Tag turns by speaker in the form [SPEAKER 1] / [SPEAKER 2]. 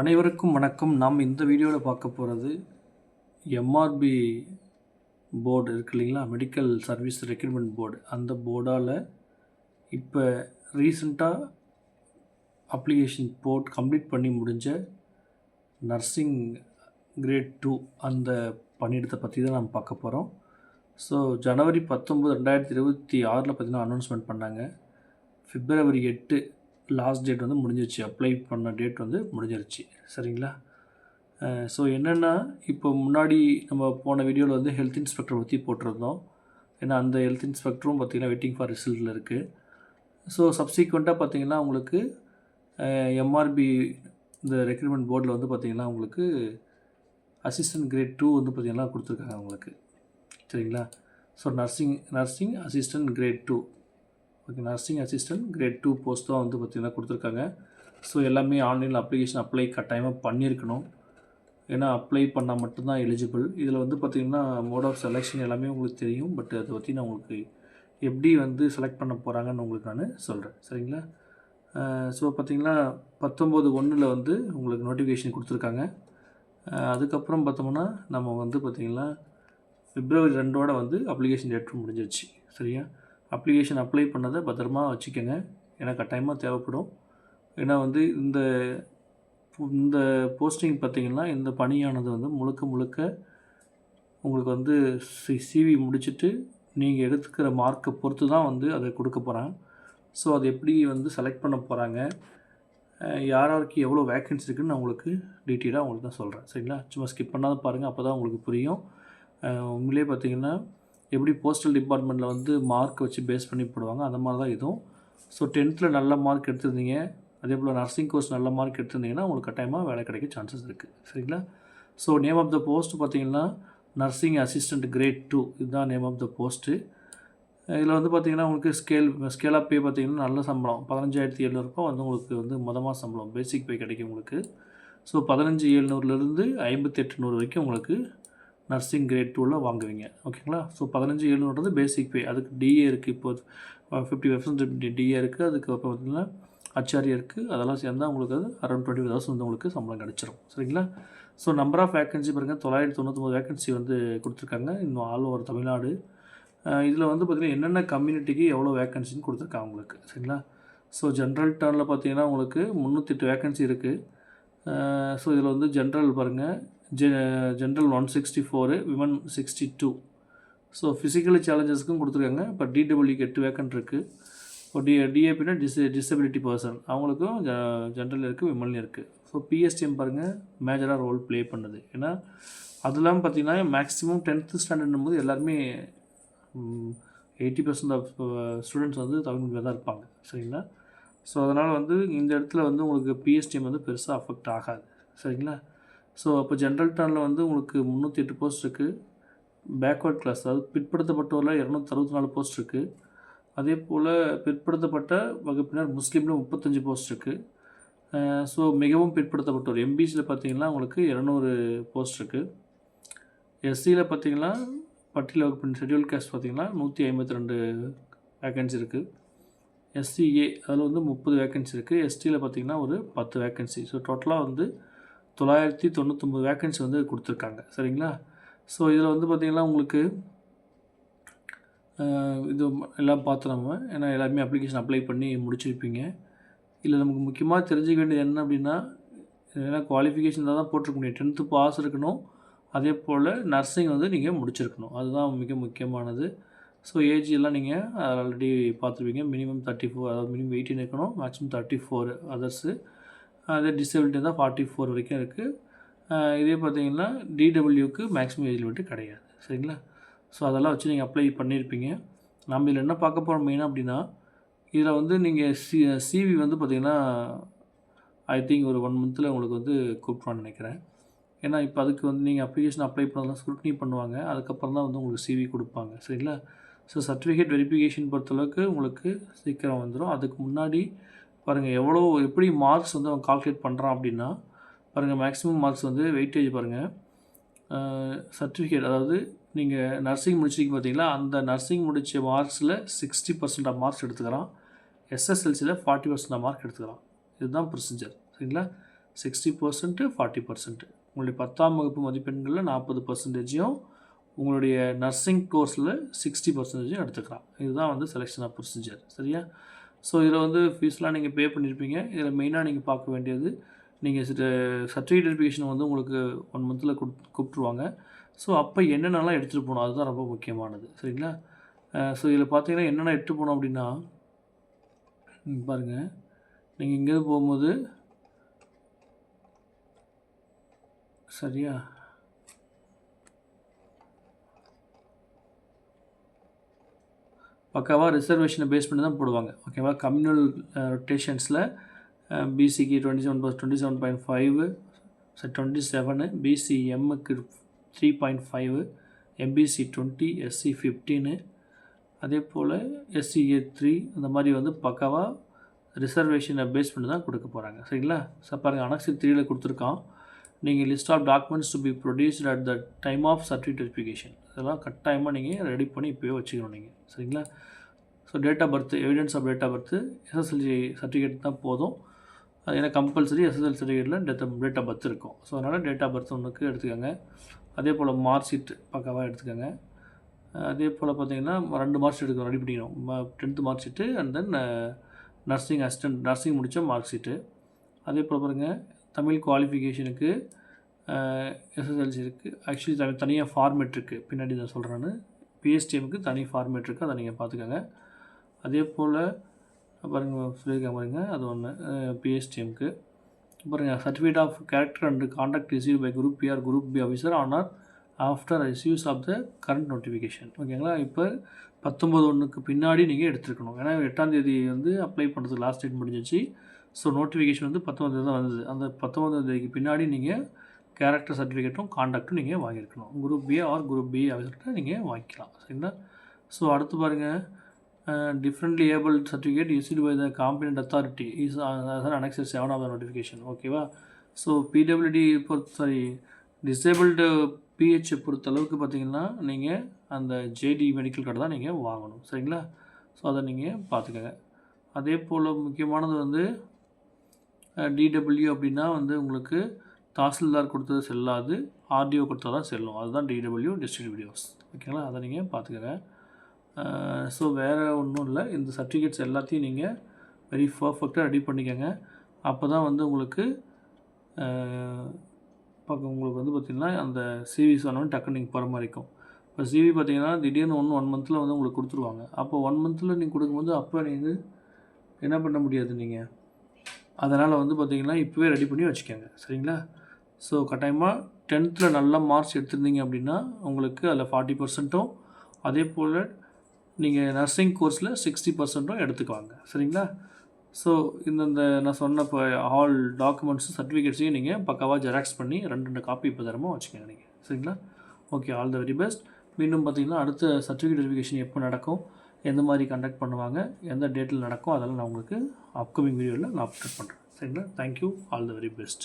[SPEAKER 1] அனைவருக்கும் வணக்கம். நாம் இந்த வீடியோவில் பார்க்க போகிறது எம்ஆர்பி போர்டு இருக்கு இல்லைங்களா? மெடிக்கல் சர்வீஸ் ரெக்ரூட்மெண்ட் போர்டு அந்த போர்டால் இப்போ ரீசண்டாக அப்ளிகேஷன் போர்ட் கம்ப்ளீட் பண்ணி முடிஞ்ச நர்சிங் கிரேட் டூ அந்த பணியிடத்தை பற்றி தான் நம்ம பார்க்க போகிறோம் ஸோ ஜனவரி பத்தொம்பது ரெண்டாயிரத்தி இருபத்தி ஆறில் பார்த்தீங்கன்னா அனௌன்ஸ்மெண்ட் பண்ணாங்க. பிப்ரவரி எட்டு லாஸ்ட் டேட் வந்து முடிஞ்சிருச்சு. அப்ளை பண்ண டேட் வந்து முடிஞ்சிருச்சு. சரிங்களா? ஸோ என்னென்னா இப்போ முன்னாடி நம்ம போன வீடியோவில் வந்து ஹெல்த் இன்ஸ்பெக்டர் பற்றி போட்டிருந்தோம். ஏன்னா அந்த ஹெல்த் இன்ஸ்பெக்டரும் பார்த்திங்கன்னா வெயிட்டிங் ஃபார் ரிசல்ட்டில் இருக்குது ஸோ சப்சிக்வெண்ட்டாக பார்த்தீங்கன்னா உங்களுக்கு எம்ஆர்பி இந்த ரெக்ரூட்மெண்ட் போர்டில் வந்து பார்த்திங்கன்னா உங்களுக்கு அசிஸ்டன்ட் கிரேட் டூ வந்து பார்த்திங்கன்னா கொடுத்துருக்காங்க உங்களுக்கு. சரிங்களா? So nursing nursing assistant grade two okay nursing assistant grade two post தான் வந்து பார்த்திங்கன்னா கொடுத்துருக்காங்க. ஸோ எல்லாமே ஆன்லைனில் அப்ளிகேஷன் அப்ளை கட்டாயமாக பண்ணியிருக்கணும். ஏன்னா அப்ளை பண்ணால் மட்டும்தான் எலிஜிபிள் இதில் வந்து பார்த்திங்கன்னா மோட் ஆஃப் செலெக்ஷன் எல்லாமே உங்களுக்கு தெரியும். பட் அதை பற்றி நான் உங்களுக்கு எப்படி வந்து செலக்ட் பண்ண போகிறாங்கன்னு உங்களுக்கு நான் சொல்கிறேன் சரிங்களா? ஸோ பார்த்திங்கன்னா பத்தொம்போது ஒன்றில் வந்து உங்களுக்கு நோட்டிஃபிகேஷன் கொடுத்துருக்காங்க. அதுக்கப்புறம் பார்த்தோம்னா நம்ம வந்து பார்த்திங்கன்னா பிப்ரவரி ரெண்டோட வந்து அப்ளிகேஷன் டேட் முடிஞ்சிருச்சு. சரியா? அப்ளிகேஷன் அப்ளை பண்ணதை பத்திரமா வச்சுக்கோங்க. ஏன்னா கட்டாயமாக தேவைப்படும். ஏன்னா வந்து இந்த இந்த போஸ்டிங் பார்த்திங்கன்னா இந்த பணியானது வந்து முழுக்க முழுக்க உங்களுக்கு வந்து சி சிவி முடிச்சுட்டு நீங்கள் எடுத்துக்கிற மார்க்கை பொறுத்து தான் வந்து அதை கொடுக்க போகிறாங்க ஸோ அது எப்படி வந்து செலக்ட் பண்ண போகிறாங்க யார் யாருக்கு எவ்வளோ வேக்கன்சி இருக்குதுன்னு நான் உங்களுக்கு டீட்டெயிலாக உங்களுக்கு தான் சொல்கிறேன் சரிங்களா? சும்மா ஸ்கிப் பண்ணாத பாருங்கள் அப்போ தான் உங்களுக்கு புரியும். உண்மையிலே பார்த்தீங்கன்னா எப்படி போஸ்டல் டிபார்ட்மெண்ட்டில் வந்து மார்க் வச்சு பேஸ் பண்ணி போடுவாங்க அந்த மாதிரி தான் இதுவும். ஸோ டென்த்தில் நல்ல மார்க் எடுத்திருந்தீங்க அதே போல் நர்சிங் கோர்ஸ் நல்ல மார்க் எடுத்திருந்தீங்கன்னா உங்களுக்கு கட்டாயமாக வேலை கிடைக்க சான்சஸ் இருக்குது சரிங்களா? So name of the post பார்த்தீங்கன்னா நர்சிங் அசிஸ்டண்ட் கிரேட் டூ இதுதான் நேம் ஆஃப் த போஸ்ட்டு இதில் வந்து பார்த்திங்கன்னா உங்களுக்கு ஸ்கேல் ஸ்கேல் ஆஃப் பே பார்த்தீங்கன்னா நல்ல சம்பளம். பதினஞ்சாயிரத்தி எழுநூறுபா வந்து உங்களுக்கு வந்து மொதமாக சம்பளம். பேசிக் பே கிடைக்கும் உங்களுக்கு. ஸோ பதினஞ்சு எழுநூறுலேருந்து ஐம்பத்தெட்டு நூறு வரைக்கும் உங்களுக்கு நர்சிங் கிரேட் டூவில் வாங்குவீங்க. ஓகேங்களா? ஸோ பதினஞ்சு எழுநூறுன்றது பேசிக் பே அதுக்கு டிஏ இருக்குது இப்போ. ஃபிஃப்டி பர்சன்ட் டிஏ இருக்குது அதுக்கப்புறம் பார்த்தீங்கன்னா அச்சாரியா இருக்குது அதெல்லாம் சேர்ந்தால் உங்களுக்கு அது அரௌண்ட் டுவெண்ட்டி தௌசண்ட் வந்து உங்களுக்கு சம்பளம் கிடச்சிரும். சரிங்களா? ஸோ நம்பர் ஆஃப் வேக்கன்சி பாருங்கள் தொள்ளாயிரத்தி தொண்ணூத்தொம்பது வேக்கன்சி வந்து கொடுத்துருக்காங்க. இன்னும் ஆல் ஓவர் தமிழ்நாடு. இதில் வந்து பார்த்திங்கன்னா என்னென்ன கம்யூனிட்டிக்கு எவ்வளோ வேக்கன்சின்னு கொடுத்துருக்காங்க உங்களுக்கு. சரிங்களா? ஸோ ஜென்ரல் டர்னில் பார்த்தீங்கன்னா உங்களுக்கு முந்நூற்றெட்டு வேக்கன்சி இருக்குது ஸோ இதில் வந்து ஜென்ரல் பாருங்கள் ஜெ general one sixty four women sixty two so physically சேலஞ்சஸ்க்கும் கொடுத்துருக்காங்க இப்போ டிடபிள்யூக்கு எட்டு வேக்கன்ட் இருக்குது இப்போ டி டிஏபினா டிஸ் டிசபிலிட்டி பர்சன் அவங்களுக்கும் ஜென்ரல் இருக்குது விமன் இருக்குது ஸோ பிஎஸ்டிஎம் பாருங்கள் மேஜராக ரோல் ப்ளே பண்ணுது. ஏன்னா அது இல்லாமல் பார்த்தீங்கன்னா மேக்ஸிமம் டென்த்து ஸ்டாண்டர்ட்னும் போது எல்லாருமே எயிட்டி பர்சன்ட் ஆஃப் ஸ்டூடெண்ட்ஸ் வந்து தமிழ் தான் இருப்பாங்க. சரிங்களா? ஸோ அதனால் வந்து இந்த இடத்துல வந்து உங்களுக்கு பிஎஸ்டிஎம் வந்து பெருசாக அஃபெக்ட் ஆகாது. சரிங்களா? ஸோ அப்போ ஜென்ரல் டர்னில் வந்து உங்களுக்கு முந்நூற்றி எட்டு போஸ்ட் இருக்குது பேக்வர்ட் கிளாஸ் அதாவது பிற்படுத்தப்பட்டோரில் இரநூத்தி அறுபத்தி நாலு போஸ்ட் இருக்குது அதே போல் பிற்படுத்தப்பட்ட வகுப்பினர் முஸ்லீமில் முப்பத்தஞ்சு போஸ்ட் இருக்குது ஸோ மிகவும் பிற்படுத்தப்பட்டோர். எம்பிசியில் பார்த்தீங்கன்னா உங்களுக்கு இரநூறு போஸ்ட் இருக்குது எஸ்சியில் பார்த்தீங்கன்னா பட்டியல் வகுப்பின் ஷெட்யூல் கேஸ்ட் பார்த்தீங்கன்னா நூற்றி ஐம்பத்தி ரெண்டு வேக்கன்சி இருக்குது எஸ்சிஏ அதில் வந்து முப்பது வேக்கன்சி இருக்குது எஸ்டியில் பார்த்தீங்கன்னா ஒரு பத்து வேக்கன்சி ஸோ டோட்டலாக வந்து தொள்ளாயிரத்தி தொண்ணூற்றொம்பது வேக்கன்சி வந்து கொடுத்துருக்காங்க. சரிங்களா? ஸோ இதில் வந்து பார்த்திங்கன்னா உங்களுக்கு இது எல்லாம் பார்த்து நம்ம ஏன்னா எல்லாருமே அப்ளிகேஷன் அப்ளை பண்ணி முடிச்சிருப்பீங்க. இல்லை நமக்கு முக்கியமாக தெரிஞ்சுக்க வேண்டியது என்ன அப்படின்னா ஏன்னா குவாலிஃபிகேஷன் தான் போட்டிருக்க முடியும். டென்த்து பாஸ் இருக்கணும். அதே போல் நர்சிங் வந்து நீங்கள் முடிச்சிருக்கணும். அதுதான் மிக முக்கியமானது. ஸோ ஏஜ் எல்லாம் நீங்கள் ஆல்ரெடி பார்த்துருப்பீங்க. மினிமம் தேர்ட்டி ஃபோர் அதாவது மினிமம் எயிட்டின் இருக்கணும். மேக்ஸிமம் தேர்ட்டி ஃபோர் அதர்ஸு அதே டிசபிலிட்டி தான் ஃபார்ட்டி ஃபோர் வரைக்கும் இருக்குது இதே பார்த்தீங்கன்னா டிடபிள்யூக்கு மேக்ஸிமம் ஏஜ் லிமிட்டு கிடையாது. சரிங்களா? ஸோ அதெல்லாம் வச்சு நீங்கள் அப்ளை பண்ணியிருப்பீங்க நம்ம இதில் என்ன பார்க்க போகிறோம் மெயினாக அப்படின்னா இதில் வந்து நீங்கள் சி சிவி வந்து பார்த்திங்கன்னா ஐ திங்க் ஒரு ஒன் மந்தில் உங்களுக்கு வந்து கூப்பிட்றான்னு நினைக்கிறேன். ஏன்னா இப்போ அதுக்கு வந்து நீங்கள் அப்ளிகேஷன் அப்ளை பண்ணலாம் ஸ்க்ரூட்னி பண்ணுவாங்க. அதுக்கப்புறம் தான் வந்து உங்களுக்கு சிவி கொடுப்பாங்க. சரிங்களா? ஸோ சர்டிஃபிகேட் வெரிஃபிகேஷன் பொறுத்தளவுக்கு உங்களுக்கு சீக்கிரம் வந்துடும் அதுக்கு முன்னாடி பாருங்கள் எவ்வளோ எப்படி மார்க்ஸ் வந்து அவன் கால்குலேட் பண்ணுறான் அப்படின்னா பாருங்கள் மேக்ஸிமம் மார்க்ஸ் வந்து வெயிட்டேஜ் பாருங்கள் சர்டிஃபிகேட் அதாவது நீங்கள் நர்சிங் முடிச்சிருக்கீங்க பார்த்தீங்களா அந்த நர்சிங் முடித்த மார்க்ஸில் சிக்ஸ்டி பர்சன்ட் ஆஃப் மார்க்ஸ் எடுத்துக்கிறான். எஸ்எஸ்எல்சியில் ஃபார்ட்டி பர்சன்ட் ஆஃப் மார்க் எடுத்துக்கிறான். இதுதான் ப்ரொசீஜர் சரிங்களா? சிக்ஸ்டி பர்சன்ட்டு ஃபார்ட்டி பர்சன்ட் உங்களுடைய பத்தாம் வகுப்பு மதிப்பெண்களில் நாற்பது பர்சன்டேஜையும் உங்களுடைய நர்சிங் கோர்ஸில் சிக்ஸ்டி பர்சன்டேஜும் எடுத்துக்கலாம். இதுதான் வந்து செலெக்ஷன் ஆஃப் ப்ரொசீஜர் சரியா? ஸோ இதில் வந்து ஃபீஸ்லாம் நீங்கள் பே பண்ணியிருப்பீங்க இதில் மெயினாக நீங்கள் பார்க்க வேண்டியது நீங்கள் சர்டிஃபிகேட் வெரிஃபிகேஷன் வந்து உங்களுக்கு ஒன் மந்தில் கொடு கூப்பிட்ருவாங்க ஸோ அப்போ என்னென்னலாம் எடுத்துகிட்டு போகணும்? அதுதான் ரொம்ப முக்கியமானது. சரிங்களா? ஸோ இதில் பார்த்தீங்கன்னா என்னென்ன எடுத்துகிட்டு போகணும் அப்படின்னா பாருங்கள் நீங்கள் இங்கேருந்து போகும்போது சரியா? பக்காவாக ரிசர்வேஷனை பேஸ் பண்ணி தான் போடுவாங்க. ஓகேவா கம்யூனல் ரொட்டேஷன்ஸில் பிசிக்கு twenty seven plus twenty seven point five twenty seven பிசிஎம்முக்கு three point five MBC twenty SC fifteen அதே போல் எஸ்சிஏ த்ரீ அந்த மாதிரி வந்து பக்காவாக ரிசர்வேஷனை பேஸ் பண்ணி தான் கொடுக்க போகிறாங்க சரிங்களா? சார் பாருங்கள் அனக்சி த்ரீயில் கொடுத்துருக்கான். நீங்கள் list of documents to be produced at the time of certificate verification இதெல்லாம் கட்டாயமாக நீங்கள் ரெடி பண்ணி இப்போயே வச்சுக்கணும் நீங்கள் சரிங்களா? So date of birth evidence of date of birth SSLC certificate தான் போதும். ஏன்னா கம்பல்சரி எஸ்எஸ்எல் சர்டிஃபிகேட்டில் டேட் டேட் ஆஃப் பர்த் இருக்கும். ஸோ அதனால் டேட் ஆஃப் பர்த் ஒன்றுக்கு எடுத்துக்கோங்க. அதே போல் மார்க் ஷீட் பக்காவாக எடுத்துக்கோங்க. அதே போல் பார்த்தீங்கன்னா ரெண்டு மார்க் ஷீட் எடுக்கணும் ரெடி பண்ணிக்கணும். Tenth mark sheet and then nursing assistant nursing முடித்த மார்க் ஷீட்டு அதே போல் பாருங்கள் தமிழ் குவாலிஃபிகேஷனுக்கு எஸ்எஸ்எல்சி இருக்குது ஆக்சுவலி தனி தனியாக ஃபார்மேட் இருக்குது பின்னாடி நான் சொல்கிறேன்னு பிஎஸ்டிஎம்க்கு தனி ஃபார்மேட் இருக்குது அதை நீங்கள் பார்த்துக்கோங்க. அதே போல் பாருங்கள் சொல்லியிருக்காங்க பாருங்க. அது ஒன்று பிஎஸ்டிஎம்க்கு பாருங்கள் certificate of character and conduct receive by group PR group B officer on or after receives of the current notification ஓகேங்களா இப்போ பத்தொம்பது ஒன்றுக்கு பின்னாடி நீங்கள் எடுத்துருக்கணும். ஏன்னா எட்டாம் தேதி வந்து அப்ளை பண்ணுறதுக்கு லாஸ்ட் டேட் முடிஞ்சிச்சு ஸோ நோட்டிஃபிகேஷன் வந்து பத்தொம்பது தான் வந்தது. அந்த பத்தொம்பதாம் தேதிக்கு பின்னாடி நீங்கள் கேரக்டர் சர்டிஃபிகேட்டும் காண்டாக்டும் நீங்கள் வாங்கியிருக்கணும் group B R group B அப்படின்னு நீங்கள் வாங்கிக்கலாம். சரிங்களா? ஸோ அடுத்து பாருங்கள் differently able certificate issued by the competent authority is annexure seven of the notification ஓகேவா ஸோ பிடபிள்யூடி பொறுத்த சாரி டிசேபிள்டு பிஹெச் பொறுத்த அளவுக்கு பார்த்தீங்கன்னா நீங்கள் அந்த ஜேடி மெடிக்கல் கார்டு தான் நீங்கள் வாங்கணும். சரிங்களா? ஸோ அதை நீங்கள் பார்த்துக்கோங்க அதே போல் முக்கியமானது வந்து டிடபிள்யூ அப்படின்னா வந்து உங்களுக்கு தாசில்தார் கொடுத்தது செல்லாது ஆர்டிஓ கொடுத்தா தான் செல்லும். அதுதான் டிடபிள்யூ டிஸ்ட்ரிக்ட் வீடியோஸ் ஓகேங்களா? அதை நீங்கள் பார்த்துக்கங்க. ஸோ வேறு ஒன்றும் இல்லை. இந்த சர்டிஃபிகேட்ஸ் எல்லாத்தையும் நீங்கள் வெரி பர்ஃபெக்டாக ரெடி பண்ணிக்கோங்க. அப்போ தான் வந்து உங்களுக்கு பார்க்க உங்களுக்கு வந்து பார்த்திங்கன்னா அந்த சிவி சொன்னோன்னு டக்குன்னு நீங்கள் போகிற மாதிரி இருக்கும். இப்போ சிவி பார்த்தீங்கன்னா திடீர்னு ஒன்று ஒன் மந்தில் வந்து உங்களுக்கு கொடுத்துருவாங்க. அப்போ ஒன் மந்தில் நீங்கள் கொடுக்கும்போது அப்போ நீங்கள் என்ன பண்ண முடியாது நீங்கள் அதனால் வந்து பார்த்திங்கன்னா இப்போவே ரெடி பண்ணி வச்சுக்கோங்க. சரிங்களா? ஸோ கட்டாயமாக டென்த்தில் நல்ல மார்க்ஸ் எடுத்திருந்தீங்க அப்படின்னா உங்களுக்கு அதில் ஃபார்ட்டி பர்சன்ட்டும் அதே போல் நீங்கள் நர்சிங் கோர்ஸில் சிக்ஸ்டி பர்சன்ட்டும் எடுத்துக்குவாங்க. சரிங்களா? ஸோ இந்தந்த நான் சொன்ன இப்போ ஆல் டாக்குமெண்ட்ஸும் சர்டிஃபிகேட்ஸையும் நீங்கள் பக்காவாக ஜெராக்ஸ் பண்ணி ரெண்டு ரெண்டு காப்பி இப்போ தரமாக வச்சுக்கோங்க நீங்கள் சரிங்களா? Okay all the very best மீண்டும் பார்த்தீங்கன்னா அடுத்த சர்டிஃபிகேட் வெரிஃபிகேஷன் எப்போ நடக்கும்? எந்த மாதிரி கண்டக்ட் பண்ணுவாங்க எந்த டேட்டில் நடக்கும் அதெல்லாம் நான் உங்களுக்கு அப்கமிங் வீடியோவில் நான் அப்டேட் பண்ணுறேன் சரிங்களா? Thank you all the very best